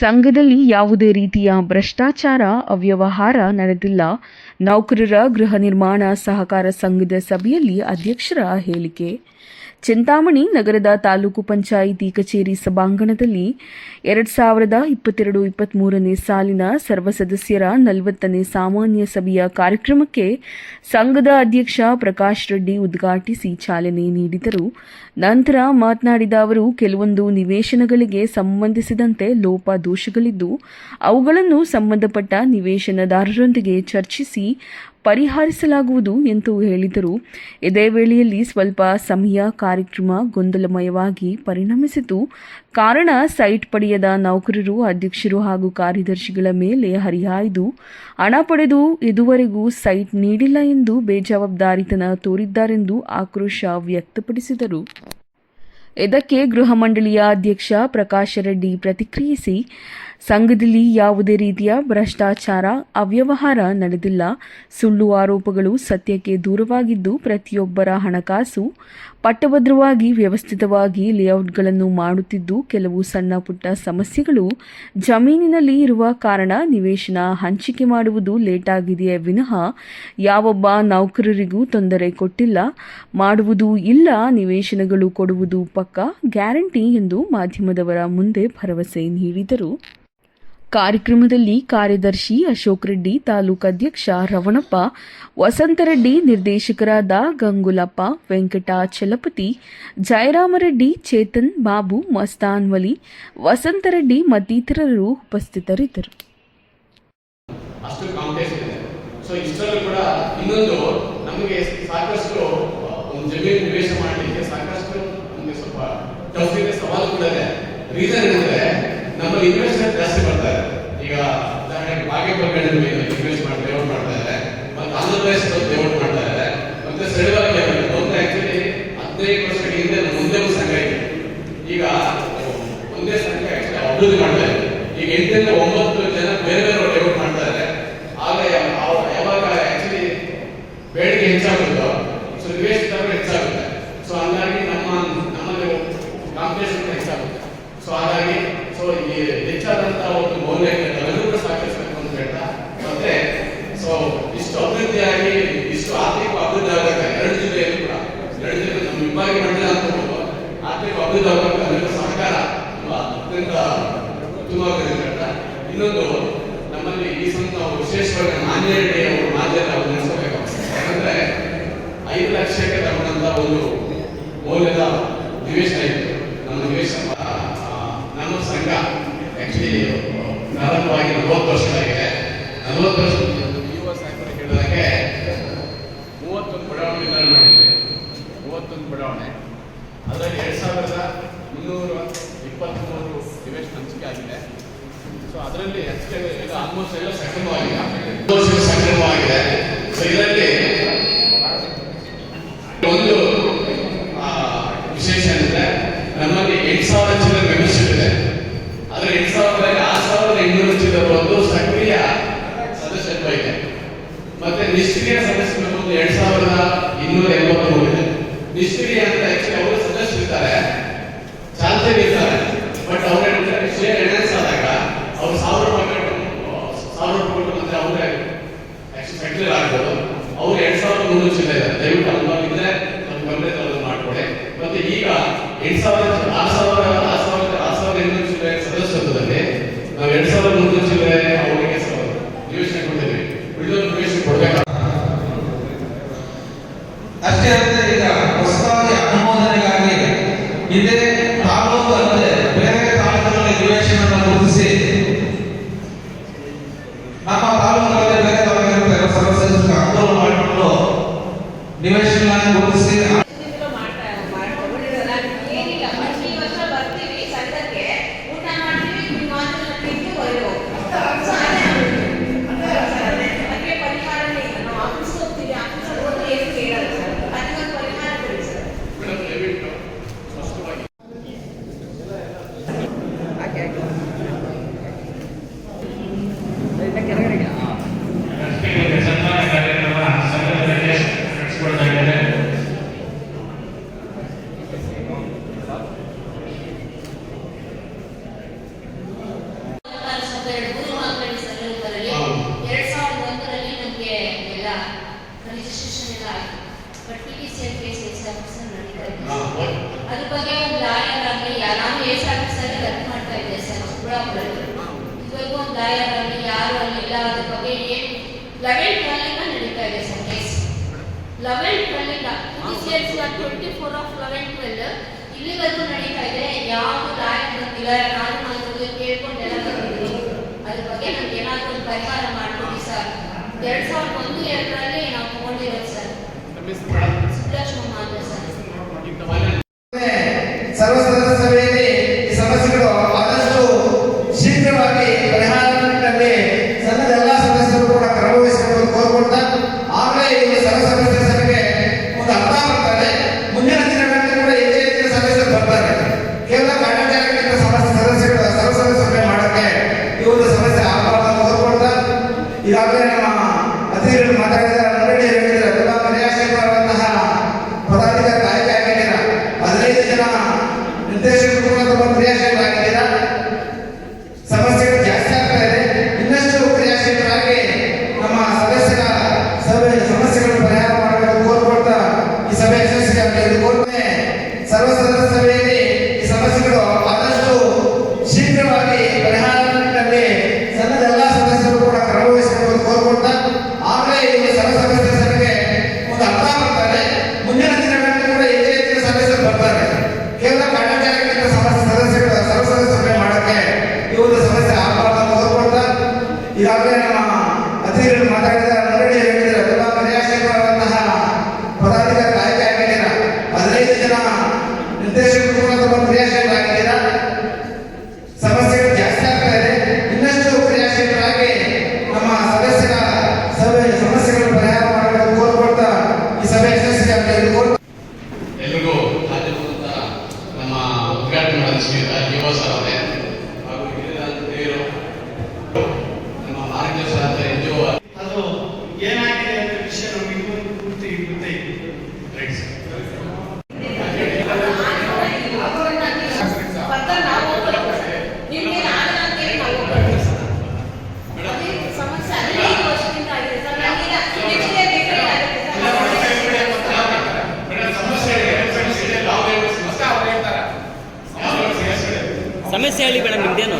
ಸಂಘದಲ್ಲಿ ಯಾವುದೇ ರೀತಿಯ ಭ್ರಷ್ಟಾಚಾರ, ಅವ್ಯವಹಾರ ನಡೆದಿಲ್ಲ. ನೌಕರರ ಗೃಹ ನಿರ್ಮಾಣ ಸಹಕಾರ ಸಂಘದ ಸಭೆಯಲ್ಲಿ ಅಧ್ಯಕ್ಷರ ಹೇಳಿಕೆ. ಚಿಂತಾಮಣಿ ನಗರದ ತಾಲೂಕು ಪಂಚಾಯಿತಿ ಕಚೇರಿ ಸಭಾಂಗಣದಲ್ಲಿ ಎರಡು ಸಾವಿರದ ಇಪ್ಪತ್ತೆರಡು ಇಪ್ಪತ್ತ್ಮೂರನೇ ಸಾಲಿನ ಸರ್ವ ಸದಸ್ಯರ ನಲವತ್ತನೇ ಸಾಮಾನ್ಯ ಸಭೆಯ ಕಾರ್ಯಕ್ರಮಕ್ಕೆ ಸಂಘದ ಅಧ್ಯಕ್ಷ ಪ್ರಕಾಶ್ ರೆಡ್ಡಿ ಉದ್ಘಾಟಿಸಿ ಚಾಲನೆ ನೀಡಿದರು. ನಂತರ ಮಾತನಾಡಿದ ಅವರು, ಕೆಲವೊಂದು ನಿವೇಶನಗಳಿಗೆ ಸಂಬಂಧಿಸಿದಂತೆ ಲೋಪದೋಷಗಳಿದ್ದು ಅವುಗಳನ್ನು ಸಂಬಂಧಪಟ್ಟ ನಿವೇಶನದಾರರೊಂದಿಗೆ ಚರ್ಚಿಸಿ ಪರಿಹರಿಸಲಾಗುವುದು ಎಂದು ಹೇಳಿದರು. ಇದೇ ವೇಳೆಯಲ್ಲಿ ಸ್ವಲ್ಪ ಸಮಯ ಕಾರ್ಯಕ್ರಮ ಗೊಂದಲಮಯವಾಗಿ ಪರಿಣಮಿಸಿತು. ಕಾರಣ ಸೈಟ್ ಪಡೆಯದ ನೌಕರರು, ಅಧ್ಯಕ್ಷರು ಹಾಗೂ ಕಾರ್ಯದರ್ಶಿಗಳ ಮೇಲೆ ಹರಿಹಾಯ್ದು. ಹಣ ಪಡೆದು ಇದುವರೆಗೂ ಸೈಟ್ ನೀಡಿಲ್ಲ ಎಂದು ಬೇಜವಾಬ್ದಾರಿತನ ತೋರಿದ್ದಾರೆಂದು ಆಕ್ರೋಶ ವ್ಯಕ್ತಪಡಿಸಿದರು. ಇದಕ್ಕೆ ಗೃಹ ಮಂಡಳಿಯ ಅಧ್ಯಕ್ಷ ಪ್ರಕಾಶ್ ರೆಡ್ಡಿ ಪ್ರತಿಕ್ರಿಯಿಸಿ ಸಂಘದಲ್ಲಿ ಯಾವುದೇ ರೀತಿಯ ಭ್ರಷ್ಟಾಚಾರ, ಅವ್ಯವಹಾರ ನಡೆದಿಲ್ಲ. ಸುಳ್ಳು ಆರೋಪಗಳು ಸತ್ಯಕ್ಕೆ ದೂರವಾಗಿದ್ದು ಪ್ರತಿಯೊಬ್ಬರ ಹಣಕಾಸು ಪಟ್ಟಭದ್ರವಾಗಿ ವ್ಯವಸ್ಥಿತವಾಗಿ ಲೇಔಟ್ಗಳನ್ನು ಮಾಡುತ್ತಿದ್ದು ಕೆಲವು ಸಣ್ಣ ಪುಟ್ಟ ಸಮಸ್ಯೆಗಳು ಜಮೀನಿನಲ್ಲಿ ಇರುವ ಕಾರಣ ನಿವೇಶನ ಹಂಚಿಕೆ ಮಾಡುವುದು ಲೇಟಾಗಿದೆಯೇ ವಿನಃ ಯಾವೊಬ್ಬ ನೌಕರರಿಗೂ ತೊಂದರೆ ಕೊಟ್ಟಿಲ್ಲ. ಮಾಡುವುದು ಇಲ್ಲ, ನಿವೇಶನಗಳು ಕೊಡುವುದು ಪಕ್ಕ ಗ್ಯಾರಂಟಿ ಎಂದು ಮಾಧ್ಯಮದವರ ಮುಂದೆ ಭರವಸೆ ನೀಡಿದರು. ಕಾರ್ಯಕ್ರಮದಲ್ಲಿ ಕಾರ್ಯದರ್ಶಿ ಅಶೋಕ್ ರೆಡ್ಡಿ, ತಾಲೂಕು ಅಧ್ಯಕ್ಷ ರವಣಪ್ಪ ವಸಂತರೆಡ್ಡಿ ನಿರ್ದೇಶಕರಾದ ಗಂಗುಲಪ್ಪ ವೆಂಕಟಾಚಲಪತಿ ಜಯರಾಮರೆಡ್ಡಿ ಚೇತನ್ ಬಾಬು, ಮಸ್ತಾನ್ ವಲಿ ವಸಂತರೆಡ್ಡಿ ಮತ್ತಿತರರು ಉಪಸ್ಥಿತರಿದ್ದರು. ರೀಸನ್ ಏನಂದ್ರೆ, ನಮ್ಮಲ್ಲಿ ಇನ್ವೆಸ್ಟ್ಮೆಂಟ್ ಜಾಸ್ತಿ ಬರ್ತಾರೆ ಈಗ ಉದಾಹರಣೆಗೆ ಬಾಗೇಪಲ್ಲಿ ಇನ್ವೆಸ್ಟ್ ಮಾಡಿ ಲೇಔಟ್ ಆಂಧ್ರ ಪ್ರದೇಶದಲ್ಲಿ ಮಾಡ್ತಾ ಇದ್ದಾರೆ. ಮತ್ತೆ ಸೆಳೆವಾಗಿ ಒಂದು ಹದಿನೈದು ವರ್ಷಗಳ ಹಿಂದೆ ಒಂದು ಇದೆ. ಈಗ ಒಂದೇ ಸಂಘ ಅಭಿವೃದ್ಧಿ ಮಾಡ್ತಾ ಇದೆ. ಈಗ ಎಂಟರಿಂದ ಒಂಬತ್ತು ಜನ ಬೇರೆ ಬೇರೆ ಲೇಔಟ್ ಮಾಡ್ತಾ ಇದ್ದಾರೆ. ಆಗ ಯಾವಾಗ ಆಕ್ಚುಲಿ ಬೇಡಿಕೆ ಹೆಚ್ಚಾಗುತ್ತೋ ಸೊ ನಿವೇಶಿತರು ಹೆಚ್ಚಾಗುತ್ತೆ. ಸೊ ಹಂಗಾಗಿ ನಮ್ಮ ನಮ್ಮಲ್ಲಿ ಕಾಂಪಿಟೇಷನ್ ಹೆಚ್ಚಾಗುತ್ತೆ. ಸೊ ಹಾಗಾಗಿ ಸೊ ಈ ಹೆಚ್ಚಾದಂತಹ ಒಂದು ಮೌಲ್ಯ ಎಲ್ಲರೂ ಕೂಡ ಸಾಕಷ್ಟು ಅಂತ ಹೇಳ್ತಾ ಮತ್ತೆ ಸೊ ಇಷ್ಟು ಇಷ್ಟು ಆರ್ಥಿಕ ಅಭಿವೃದ್ಧಿ ಆದಾಗ ಎರಡು ಕೂಡ ಜಿಲ್ಲೆ ನಮ್ಮ ಅಂತ ಹೇಳ್ಬೋದು. ಆರ್ಥಿಕ ಅಭಿವೃದ್ಧಿ ತುಂಬಾ ಅತ್ಯಂತ ಇನ್ನೊಂದು, ನಮ್ಮಲ್ಲಿ ಈ ಸಂತ ವಿಶೇಷವಾಗಿ ಮಾನ್ಯತೆ ಅವರು ನಾವು ನೆನೆಸಬೇಕು ಯಾಕಂದ್ರೆ ಐದು ಲಕ್ಷಕ್ಕೆ ತಗೊಂಡಂತ ಒಂದು ಮೌಲ್ಯದ ನಿವೇಶನ ಇತ್ತು ನಮ್ಮ ನಿವೇಶನ ನಮ್ಮ ಸಂಘ ಆಕ್ಚುಲಿ ಪ್ರಾರಂಭವಾಗಿ ನಲವತ್ತು ವರ್ಷಗಳಾಗಿದೆ ನಲವತ್ತು ವರ್ಷ ಯುವ ಸಾಹಿತ್ಯ ಕೇಳಿದಾಗೆ ಮೂವತ್ತೊಂದು ಬಡಾವಣೆ ವಿತರಣೆ ಮಾಡಿದ್ವಿ ಮೂವತ್ತೊಂದು ಬಡಾವಣೆ ಅದರಲ್ಲಿ ಎರಡು ಸಾವಿರದ ಮುನ್ನೂರ ಇಪ್ಪತ್ತ್ಮೂರು ನಿವೇಶನ ಹಂಚಿಕೆ ಆಗಿದೆ ಸೊ ಆಲ್ಮೋಸ್ಟ್ ಎಲ್ಲ ಸಕ್ರಮವಾಗಿದೆ. ಸಕ್ರಮವಾಗಿದೆ. ವಿಶೇಷ ನಮ್ಮಲ್ಲಿ ಎಂಟು ಸಾವಿರ ಚಿಲ್ಲರೆ ಒಂದು ಸಕ್ರಿಯ ಸದಸ್ಯತ್ವ ಮತ್ತೆ ನಿಷ್ಕ್ರಿಯ ಸದಸ್ಯರು ಒಂದು ಎರಡ್ ಸಾವಿರದ ಇನ್ನೂರ ಎಂಬತ್ಮೂರು ಇದೆ. ನಿಷ್ಕ್ರಿಯ ಅಂತ ಆಕ್ಚುಲಿ ಅವರು ಸದಸ್ಯರಿದ್ದಾರೆ ಚಾಲ್ತಿಯಲ್ಲಿ ಇರ್ತಾರೆ ಬಟ್ ಅವ್ರ ಶೇರ್ ಎನ್ಹಾನ್ಸ್ ಆದಾಗ ಅವ್ರು ಸಾವಿರ ರೂಪಾಯಿ ಕೊಟ್ಟು, ಸಾವಿರ ರೂಪಾಯಿ ಕೊಟ್ಟು ಮತ್ತೆ ಅವರೇ ಆಕ್ಚುಲಿ ಸೆಕ್ಟರ್ ಆಗ್ಬೋದು ಅವ್ರು ಎರಡ್ ಸಾವಿರದ ಮುನ್ನೂರು ಚಿಲ್ಲರೆ ಇದೆ ದಯವಿಟ್ಟು ಅನುಭವ ಇದ್ರೆ ನಮ್ಮ ಗಮನ ತಗೊಳ್ಳೋದು ಮಾಡ್ಕೊಡಿ ಮತ್ತೆ ಈಗ ಎಂಟು ಸಾವಿರ ಆರು ಸಾವಿರ ಆರು ಸಾವಿರದ ಆರು ಸಾವಿರದ ಎಂಟುನೂರು ಚಿಲ್ಲರೆ ಸದಸ್ಯತ್ವದಲ್ಲಿ ನಾವು ಎರಡ್ ಸಾವಿರದ ಮುನ್ನೂರು ಚಿಲ್ಲರೆ ಅವರಿಗೆ ಸ- ನಿವೇಶನ ಕೊಟ್ಟಿದ್ವಿ ಉಳಿದೊಂದು ನಿವೇಶನ ಕೊಡ್ಬೇಕು ಅಷ್ಟೇ ಅಲ್ಲದೆ ಈಗ ಹೊಸದಾಗಿ ಅನುಮೋದನೆಗಾಗಿ ಇದೇ ತಾಲೂಕು ಅಲ್ಲದೆ ಬೇರೆ ತಾಲೂಕುಗಳಲ್ಲಿ ನಿವೇಶನವನ್ನು ಗುರುತಿಸಿ ನಮ್ಮ ತಾಲೂಕಲ್ಲಿ ಬೇರೆ ತಾಲೂಕಿನ ಸದಸ್ಯರಿಗೆ ಅನುಕೂಲ ಮಾಡಿಕೊಂಡು ನಿವೇಶನ ಎಲ್ಲ ಆಯ್ತು ಬಟ್ ಪಿ ಅದ್ರ ಬಗ್ಗೆ ಒಂದು ಲಾಯರ್ ಆಗಲಿ ನಾನು ಎಸ್ ಆಫೀಸರ್ ವರ್ಕ್ ಮಾಡ್ತಾ ಇದ್ದೆ ಸರ್ ಇವಾಗ ಒಂದು ಲಾಯರ್ ಆಗಲಿ ಯಾರು ಅಲ್ಲಿ ಇಲ್ಲ ಅದ್ರ ಬಗ್ಗೆ ಏನು ಟ್ವೆಲ್ವಿಂದ ನಡೀತಾ ಇದೆ. Sir case eleventh ಟ್ವೆಲ್ವಿಂದ P twenty four of eleven twelve ಇಲ್ಲಿವರೆಗೂ ನಡೀತಾ ಇದೆ ಯಾವುದು ನಾನು ನಾನು ಕೇಳ್ಕೊಂಡು ಎಲ್ಲ ಅದ್ರ ಬಗ್ಗೆ ನಮ್ಗೆ ಏನಾದರೂ ಒಂದು ಪರಿಹಾರ ಮಾಡ್ಕೊಡಿ ಸರ್ ಎರಡ್ ಸಾವಿರದ ಒಂದು ಎರಡರಲ್ಲಿ ನಾವು ತಗೊಂಡಿರೋದು ಸರ್ ನಮ್ಮ ಹೆಸರು ಮೇಡಮ್ ಸುಬ್ರಹ್ಮಣ್ಯ ಅಂತ ಸರ್ ಈಗ ಮೊನ್ನೆ ಸರ್ವ ಸದಸ್ಯ ಸಭೆಯಲ್ಲಿ ಈ ಸಮಸ್ಯೆಗಳು ಆದಷ್ಟು ಶೀಘ್ರವಾಗಿ ಪರಿಹಾರ ನಿಟ್ಟಿನಲ್ಲಿ ಸಂಘದ ಎಲ್ಲ ಸದಸ್ಯರು ಕೂಡ ಕ್ರಮವಹಿಸಬೇಕು ಕೋರ್ಕೊಳ್ತಾ ಆಗಲೇ ಈ ಸರ್ವ ಸದಸ್ಯ ಸಭೆಗೆ ಒಂದು ಅರ್ಥ ಬರ್ತಾರೆ ಮುಂದಿನ ದಿನಗಳಲ್ಲಿ ಕೂಡ ಹೆಚ್ಚು ಹೆಚ್ಚಿನ ಸದಸ್ಯರು ಬರ್ತಾರೆ ಕೇವಲ ಕಾಟಾಚಾರಕ್ಕಿಂತ ಸಮಸ್ಯೆ ಸದಸ್ಯಗಳು ಸರ್ವ ಸದಸ್ಯ ಸಭೆ ಮಾಡಕ್ಕೆ ಈ ಒಂದು ಸಮಸ್ಯೆ ಆಗಬಾರ್ದು ಕೋರ್ಕೊಳ್ತಾ ಈಗಾಗಲೇ ನಮ್ಮ ಅತಿಥಿಗಳು ಮಾತಾಡಿದ್ದಾರೆ ಮುನ್ನಡೆ ಹೇಳಿದ್ದಾರೆ ತುಂಬಾ ಕ್ರಿಯಾಶೀಲರಾದಂತಹ ಪದಾಧಿಕಾರಿ ಆಯ್ಕೆ ಆಗಿದ್ದೀರಾ ಹದಿನೈದು ಜನ ನಿರ್ದೇಶಕರು ಕೂಡ ತುಂಬಾ ಕ್ರಿಯಾಶೀಲರಾಗಿದ್ದೀರಾ ಸಮಸ್ಯೆಗಳು ಜಾಸ್ತಿ ಆಗ್ತಾ ಇದೆ ಇನ್ನಷ್ಟು ಕ್ರಿಯಾಶೀಲರಾಗಿ ನಮ್ಮ ಸದಸ್ಯರ ಸಭೆ ಸಮಸ್ಯೆಗಳನ್ನು ಪರಿಹಾರ ಮಾಡಬೇಕು ಕೋರ್ಕೊಳ್ತಾ ಈ ಸಭೆ ಯಶಸ್ವಿಯಾಗಲಿ ಇದು ಕೋರ್ಮೆ ಸರ್ವ ಸದಸ್ಯ ಸಭೆಯಲ್ಲಿ ಈ ಸಮಸ್ಯೆಗಳು ಆದಷ್ಟು ಶೀಘ್ರವಾಗಿ ಪರಿಹಾರ ನಿಟ್ಟಿನಲ್ಲಿ ಸಂಘದ ಎಲ್ಲ ಸದಸ್ಯರು ಕೂಡ ಕ್ರಮವಹಿಸಬೇಕು ಕೋರ್ಕೊಳ್ತಾ ಆಗಲೇ ಈ ಸರ್ವ ಸದಸ್ಯ ಸಭೆಗೆ ಒಂದು ಅರ್ಥ ಬರ್ತಾರೆ ಮುಂದಿನ ದಿನಗಳಲ್ಲಿ ಕೂಡ ಹೆಚ್ಚು ಹೆಚ್ಚಿನ ಸದಸ್ಯರು ಬರ್ತಾರೆ ಕೇವಲ ಕಾಟಾಚಾರಕ್ಕಿಂತ ಸಮಸ್ಯೆ ಸದಸ್ಯಗಳು ಸರ್ವ ಸದಸ್ಯ ಸಭೆ ಮಾಡಕ್ಕೆ ಈ ಒಂದು ಸಮಸ್ಯೆ ಆಗಬಾರ್ದು ಕೋರ್ಕೊಳ್ತಾ ಈಗಾಗಲೇ ನಮ್ಮ ಅತಿಥಿಗಳು ಮಾತಾಡಿದ್ದಾರೆ ಮುನ್ನಡೆ ಹೇಳಿದ್ದಾರೆ ತುಂಬಾ ಕ್ರಿಯಾಶೀಲರಾದಂತಹ ಪದಾಧಿಕಾರಿ ಆಯ್ಕೆ ಆಗಿದ್ದೀರಾ ಹದಿನೈದು ಜನ ನಿರ್ದೇಶಕರು ಕೂಡ ತುಂಬಾ ಕ್ರಿಯಾಶೀಲರಾಗಿದ್ದೀರಾ ಸಮಸ್ಯೆಗಳು ಜಾಸ್ತಿ ಆಗ್ತಾ ಇನ್ನಷ್ಟು ಕ್ರಿಯಾಶೀಲರಾಗಿ ನಮ್ಮ ಸದಸ್ಯರ ಸಭೆ ಸಮಸ್ಯೆಗಳನ್ನು ಪರಿಹಾರ ಈ ಸಭೆ ಯಶಸ್ವಿಯಾಗಲಿ ನಮ್ಮ ಉದ್ಘಾಟನೆ ಮಾಡಿಸಿದ ಯುವ ಸಭೆ ಹಾಗೂ ಹಿರಿಯ ಹಿರಿಯರು ನಮ್ಮ ಮಾರ್ಗದರ್ಶನ ಎನ್ ಜಿ ಅದು ಏನಾಗಿದೆ ಅಂತ ವಿಷಯ ನಮಗೆ ಇದುವರೆಗೂ ಪೂರ್ತಿ ಗೊತ್ತೇ ಇಲ್ಲ. ರೈಟ್ ಸರ್ ಬರ್ತಾರೆ ನಾವು ಹೋಗ್ಬೇಕು ನಿಮ್ಗೆ ಆಗಲ್ಲ ಅಂತೇಳಿ ನಾವು ಹೋಗ್ಬೇಕು ಅದೇ ಸಮಸ್ಯೆ ಹದಿನೈದು ವರ್ಷದಿಂದ ಆಗಿದೆ ಸರ್ ನನಗೀಗ next year ಬೇಕಾದ್ರೆ ಆಗುತ್ತೆ ಸರ್. ನಾವು ಮೇಡಮ್ ಸಮಸ್ಯೆ ಇದೆ ಸಮಸ್ಯೆ ಇದೆ ಯಾವ ಸಮಸ್ಯೆ ಹೇಳಿ ಮೇಡಮ್ ನಿಮ್ದೇನು